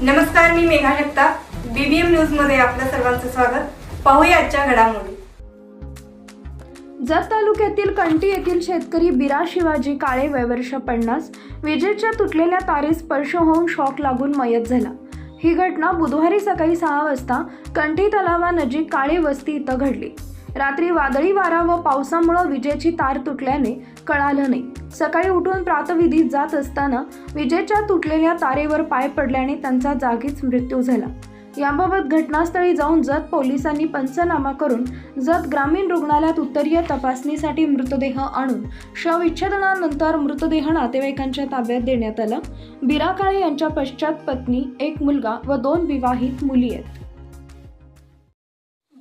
नमस्कार मी मेघा जगताप. बीबीएम न्यूजमध्ये आपलं सर्वांचं स्वागत. पाहूया आजच्या घडामोडी. जत तालुक्यातील कंटी येथील शेतकरी बिरा शिवाजी काळे वयवर्ष पन्नास विजेच्या तुटलेल्या तारीस स्पर्श होऊन शॉक लागून मयत झाला. ही घटना बुधवारी सकाळी सहा वाजता कंठी तलावानजीक काळे वस्ती इथं घडली. रात्री वादळी वारा व पावसामुळे विजेची तार तुटल्याने कळालं नाही. सकाळी उठून प्रातविधीत जात असताना विजेच्या तुटलेल्या तारेवर पाय पडल्याने त्यांचा जागीच मृत्यू झाला. याबाबत घटनास्थळी जाऊन जत पोलिसांनी पंचनामा करून जत ग्रामीण रुग्णालयात उत्तरीय तपासणीसाठी मृतदेह आणून शवविच्छेदनानंतर मृतदेह नातेवाईकांच्या ताब्यात देण्यात आला. बिराकाळे यांच्या पश्चात पत्नी एक मुलगा व दोन विवाहित मुली आहेत.